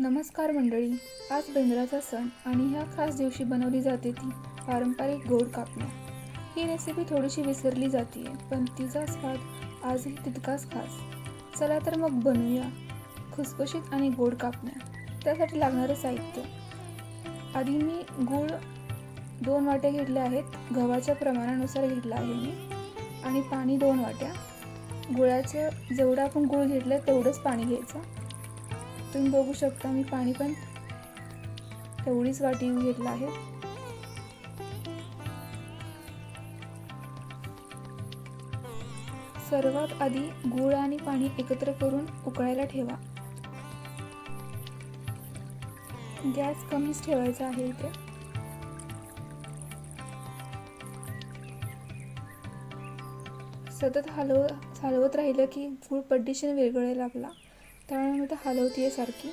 नमस्कार मंडळी आज बेंद्राचा सण आणि ह्या खास दिवशी बनवली जाते ती पारंपरिक गोड कापण्या ही रेसिपी थोडीशी विसरली जाते पण तिचा स्वाद आजही तितकाच खास. चला तर मग बनवूया खुसखुशीत आणि गोड कापण्या. त्यासाठी लागणारं साहित्य. आधी मी गूळ दोन वाट्या घेतल्या आहेत गव्हाच्या प्रमाणानुसार घेतला आहे मी. आणि पाणी दोन वाट्या. गुळाचं जेवढं आपण गूळ घेतलं तेवढंच पाणी घ्यायचं. तुम्ही बघू शकता मी पाणी पण तेवढीच वाटी घेतलं आहे. सर्वात आधी गूळ आणि पाणी एकत्र करून उकळायला ठेवा. गॅस कमीच ठेवायचा आहे इथे. सतत हलव हलवत राहिलं की गूळ पड्डिशन विरघळायला लागला त्यामुळे मी तर हलवतीये सारखी.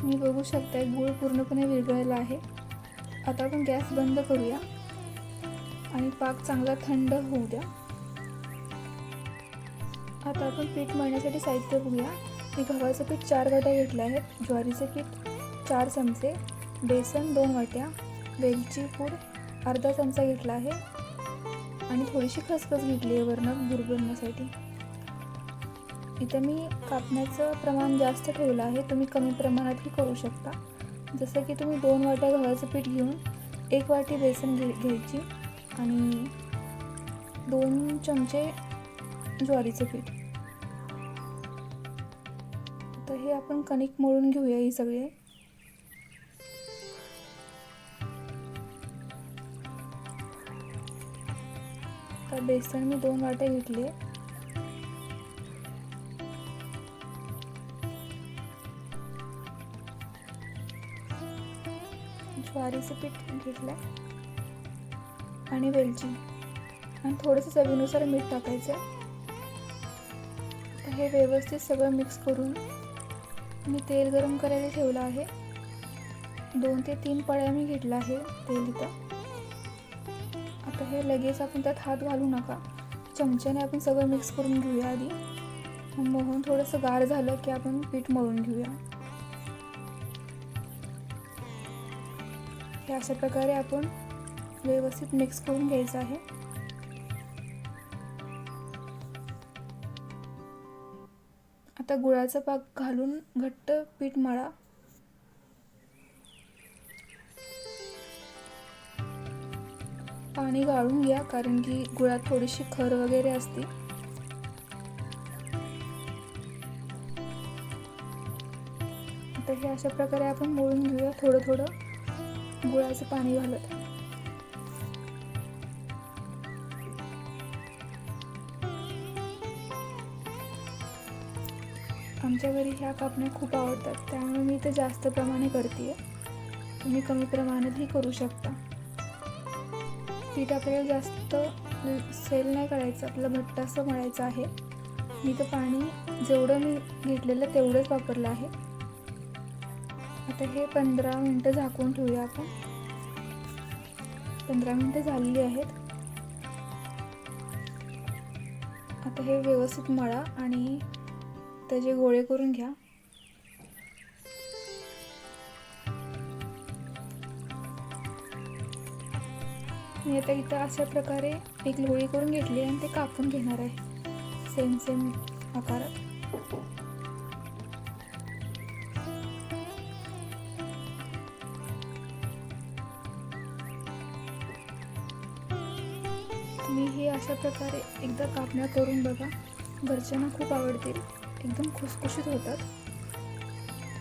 तुम्ही बघू शकताय गूळ पूर्णपणे विरघळला आहे. आता आपण गॅस बंद करूया आणि पाक चांगला थंड होऊ द्या. आता आपण पीठ मळण्यासाठी साहित्य बघूया. मी गव्हाचं पीठ चार वाट्या घेतलं आहेत ज्वारीचं पीठ चार चमचे. बेसन दोन वाट्या. वेलची पूड अर्धा चमचा घेतला आहे आणि थोडीशी खसखस घेतली आहे वरनं बुरबुरण्यासाठी इथं मी कापण्याचं प्रमाण जास्त ठेवलं आहे. तुम्ही कमी प्रमाणातही करू शकता. जसं की तुम्ही दोन वाट्या गव्हाचं पीठ घेऊन एक वाटी बेसन घे घ्यायची आणि दोन चमचे ज्वारीचं पीठ. तर हे आपण कणिक मळून घेऊया ही सगळे. तर बेसन मी दोन वाटे घेतले. ज्वारीचं पीठ घेतलं आणि वेलची. आणि थोडंसं चवीनुसार मीठ टाकायचं. हे व्यवस्थित सगळं मिक्स करून मी तेल गरम करायला ठेवलं आहे. दोन ते तीन पळ्या मी घेतला आहे तेल इथं. तर हे लगेच आपण त्यात हात घालू नका. चमच्याने आपण सगळं मिक्स करून घेऊया आधी. मोहन थोडंसं गार झालं की आपण पीठ मळून घेऊया. हे अशा प्रकारे आपण व्यवस्थित मिक्स करून घ्यायचं आहे. आता गुळाचा पाक घालून घट्ट पीठ मळा. पाणी गाळून घ्या कारण की गुळात थोडीशी खर वगैरे असते. आता हे अशा प्रकारे आपण मळून घेऊया थोडं थोडं. गुळाचं पाणी घालत. आमच्या घरी ह्या कापण्या खूप आवडतात त्यामुळे मी ते जास्त प्रमाणे करते तुम्ही कमी प्रमाणातही करू शकता. पीठ आपल्याला जास्त सेल नाही करायचं आपलं भट्ट असं मळायचं आहे. मी तर पाणी जेवढं मी घेतलेलं तेवढंच वापरलं आहे. आता हे पंधरा मिनटं झाकून ठेवूया आपण. पंधरा मिनटं झालेली आहेत. आता हे व्यवस्थित मळा आणि त्याचे गोळे करून घ्या. मी आता इथं अशा प्रकारे एक लोळी करून घेतली आणि ते कापून घेणार आहे. सेम सेम आकारात. तुम्ही हे अशा प्रकारे एकदा कापण्या करून बघा. घरच्यांना खूप आवडतील. एकदम खुसखुशीत होतात.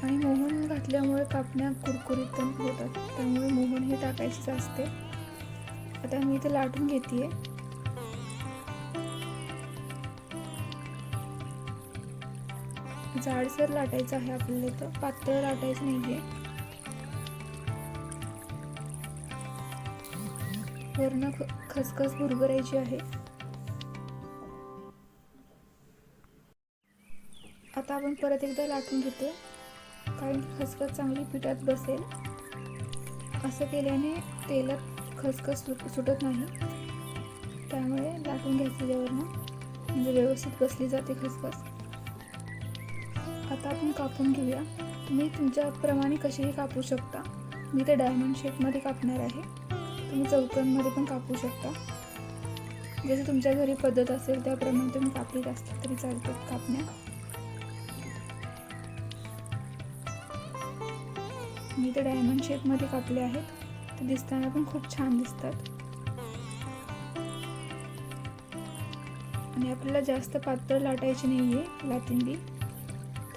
आणि मोहन घातल्यामुळे कापण्या कुरकुरीत पण होतात. त्यामुळे मोहन हे टाकायचेच असते. आता मी इथे लाटून घेते जाडसर लाटायचं आहे आपल्याला इथं. पातळ लाटायचं नाहीये. वरनं खसखस भुरभरायची आहे. आता आपण परत एकदा लाटून घेतो कारण की खसखस चांगली पिठात बसेल. असं केल्याने तेलात खसखस सुट सुटत नाही. त्यामुळे लाटून घ्यायचं त्याच्यावरनं म्हणजे व्यवस्थित बसली जाते खसखस. आता आपण कापून घेऊया. तुम्ही तुमच्याप्रमाणे कशीही कापू शकता. मी ते डायमंड शेपमध्ये कापणार आहे. तुम्ही चौकांमध्ये पण कापू शकता. जसं तुमच्या घरी पद्धत असेल त्याप्रमाणे तुम्ही कापलीत असतात तरी चालतात कापण्या. मी ते डायमंड शेपमध्ये कापले आहेत. ते दिसताना पण खूप छान दिसतात. आणि आपल्याला जास्त पातळ लाटायची नाही आहे लातिंबी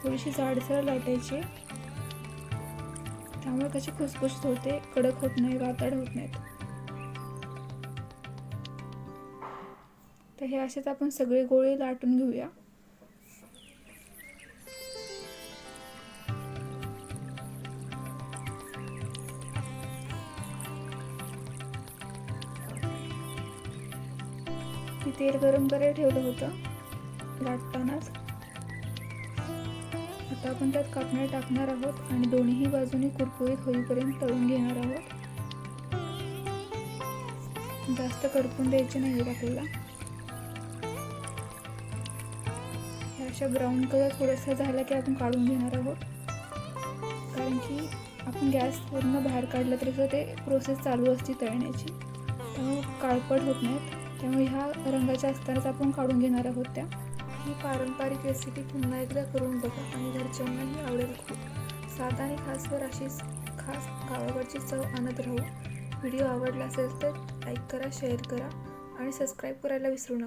थोडीशी जाडसर लाटायची. त्यामुळे कशी खुसखुशीत होते कडक होत नाही वातड होत नाहीत. तर हे असेच आपण सगळे गोळे लाटून घेऊया. मी तेल गरम करायला ठेवलं होतं. लाटतानाच. आता आपण त्यात कापण्या टाकणार आहोत आणि दोन्ही बाजूने कुरकुरीत होईपर्यंत तळून घेणार आहोत. जास्त करपून द्यायचे नाही आपल्याला. अशा ब्राऊन कलर थोडासा झाला की आपण काढून घेणार आहोत. कारण की आपण गॅस पूर्ण बाहेर काढलं तरी ते प्रोसेस चालू असते तळण्याची. त्यामुळे काळपट होत नाहीत. त्यामुळे ह्या रंगाच्या असतानाच आपण काढून घेणार आहोत त्या. ही पारंपरिक रेसिपी पुन्हा एकदा करून बघा आणि घरच्यांनाही आवडेल खूप. साधा आणि खासवर अशीच खास गावाकडची चव आणत राहू. व्हिडिओ आवडला असेल तर लाईक करा शेअर करा आणि सबस्क्राईब करायला विसरू नका.